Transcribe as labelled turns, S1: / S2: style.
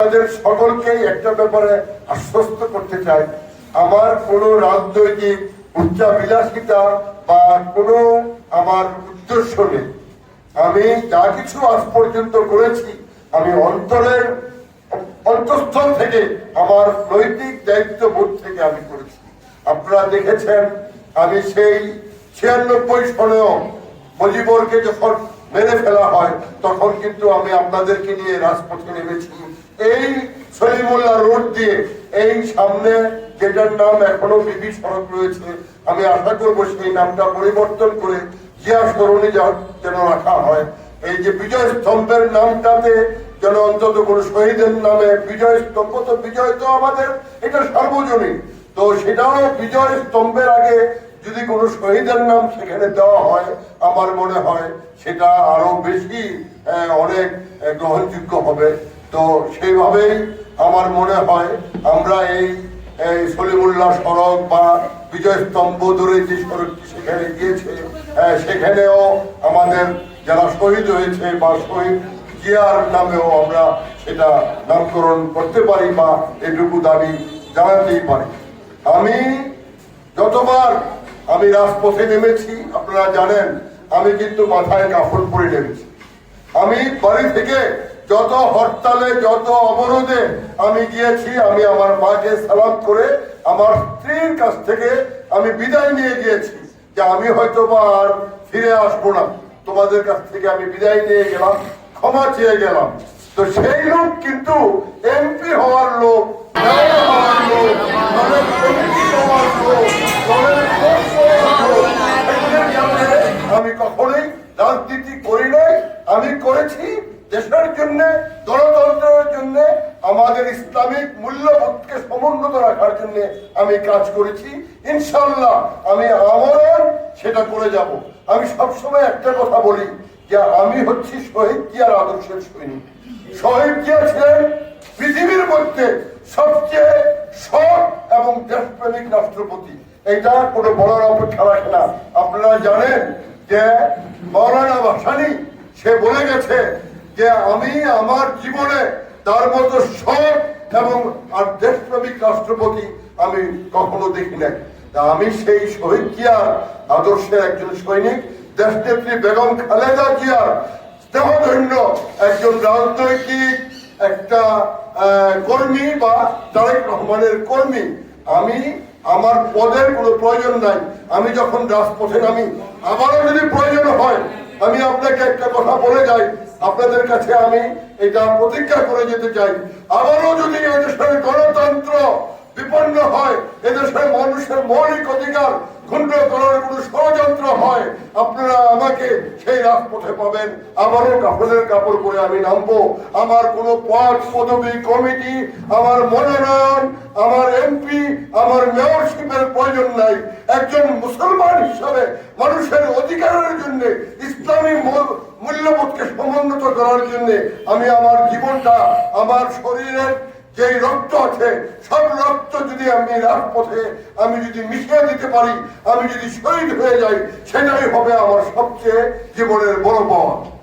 S1: তাদের সকলকেই একটা ব্যাপারে আশ্বস্ত করতে চাই। আমার কোনো রাজনৈতিক উচ্চাবিলাসিতা বা কোনো আমার উদ্দেশ্য নেই। আমি যা কিছু আজ পর্যন্ত করেছি, আমি অন্তরের অন্তঃস্থল থেকে আমার নৈতিক দায়িত্ব বোধ থেকে আমি করেছি। আপনারা দেখেছেন, আমি সেই ছিয়ানব্বই সনেও মুজিবরকে যখন মেরে ফেলা হয়, তখন কিন্তু আমি আপনাদেরকে নিয়ে রাজপথে নেমেছি। এই সলিমুল্লাহ রোড দিয়ে এই সামনে যেটার নাম এখনও বিবি সড়ক রয়েছে, আমি আশা করব সেই নামটা পরিবর্তন করে জিয়া সরণি যেন রাখা হয়। এই যে বিজয় স্তম্ভের নামটাতে যেন অন্তত কোনো শহীদের নামে বিজয় স্তম্ভ তো বিজয় তো আমাদের, এটা সার্বজনীন। তো সেটাও বিজয় স্তম্ভের আগে যদি কোনো শহীদের নাম সেখানে দেওয়া হয়, আমার মনে হয় সেটা আরও বেশি অনেক গ্রহণযোগ্য হবে। তো সেইভাবেই আমার মনে হয় আমরা এই এই সলিমুল্লাহ সড়ক বা বিজয় স্তম্ভ ধরে যে সড়কটি সেখানে গিয়েছে সেখানেও আমাদের যারা শহীদ হয়েছে বা শহীদ জিয়ার নামেও আমরা সেটা নামকরণ করতে পারি বা এটুকু দাবি জানাতেই পারি। আমি যতবার আমি রাজপথে নেমেছি, আপনারা জানেন, আমি কিন্তু মাথায় কাপড় পরে নেমেছি। আমি বাড়ি থেকে যত হরতালে, যত অবরোধে আমি গিয়েছি, আমি আমার মাকে সালাম করে আমার স্ত্রীর কাছ থেকে আমি বিদায় নিয়ে গিয়েছি যে আমি হয়তো বা আর ফিরে আসব না। তোমাদের কাছ থেকে আমি বিদায় নিয়ে গেলাম, ক্ষমা চেয়ে গেলাম। তো সেই লোক কিন্তু এমপি হওয়ার লোক মেয়র হওয়ার লোক দলের কমিটি হওয়ার লোক দলের কোষ হওয়ার লোক, এগুলোর সামনে আমি কখনোই রাজনীতি করি নাই আমি করেছি দেশের জন্য, গণতন্ত্রের জন্য, আমাদের ইসলামিক মূল্যবোধকে সমুন্নত রাখার জন্য আমি কাজ করেছি। ইনশাল্লাহ আমি আমরণ সেটা করে যাব। আমি সবসময় একটা কথা বলি যে আমি হচ্ছি শহীদ জিয়ার আদর্শের সৈনিক। শহীদ জিয়া ছিলেন পৃথিবীর মধ্যে সবচেয়ে সৎ এবং দেশপ্রেমিক রাষ্ট্রপতি। এটা কোনো বলার অপেক্ষা রাখে না। আপনারা জানেন যে মৌলানা ভাসানি, সে বলে গেছে যে আমি আমার জীবনে তার মতো সৎ এবং আর দেশপ্রেমিক রাষ্ট্রপতি আমি কখনো দেখি নাই। তা আমি সেই শহীদ জিয়ার আদর্শের একজন সৈনিক, দেশনেত্রী বেগম খালেদা জিয়ার স্নেহধন্য একজন রাজনৈতিক একটা কর্মী বা তারেক রহমানের কর্মী। আমি, আমার পদের কোনো প্রয়োজন নাই। আমি যখন রাজপথে নামি আমারও যদি প্রয়োজন হয়, আমি আপনাকে একটা কথা বলে যাই। আপনাদের কাছে আমি এটা প্রতিজ্ঞা করে যেতে চাই। আবারও যদি এদেশের গণতন্ত্র বিপন্ন হয়, এদেশের মানুষের মৌলিক অধিকার ক্ষুণ্ণ করার কোন ষড়যন্ত্র হয়, আপনারা আমাকে সেই রাজপথে পাবেন। আবারও কাপড়ের কাপড় পরে আমি নামবো। আমার কোনো পদ পদবি কমিটি, আমার মনোনয়ন, আমার এমপি, আমার মেয়রশিপের প্রয়োজন নাই। একজন মুসলমান হিসাবে মানুষের অধিকারের জন্য, ইসলামী মূল- মূল্যবোধকে সমুন্নত করার জন্য আমি আমার জীবনটা, আমার শরীরের যে রক্ত আছে, সব রক্ত যদি আমি রাজপথে আমি যদি মিশিয়ে দিতে পারি, আমি যদি শহীদ হয়ে যাই, সেটাই হবে আমার সবচেয়ে জীবনের বড় পথ।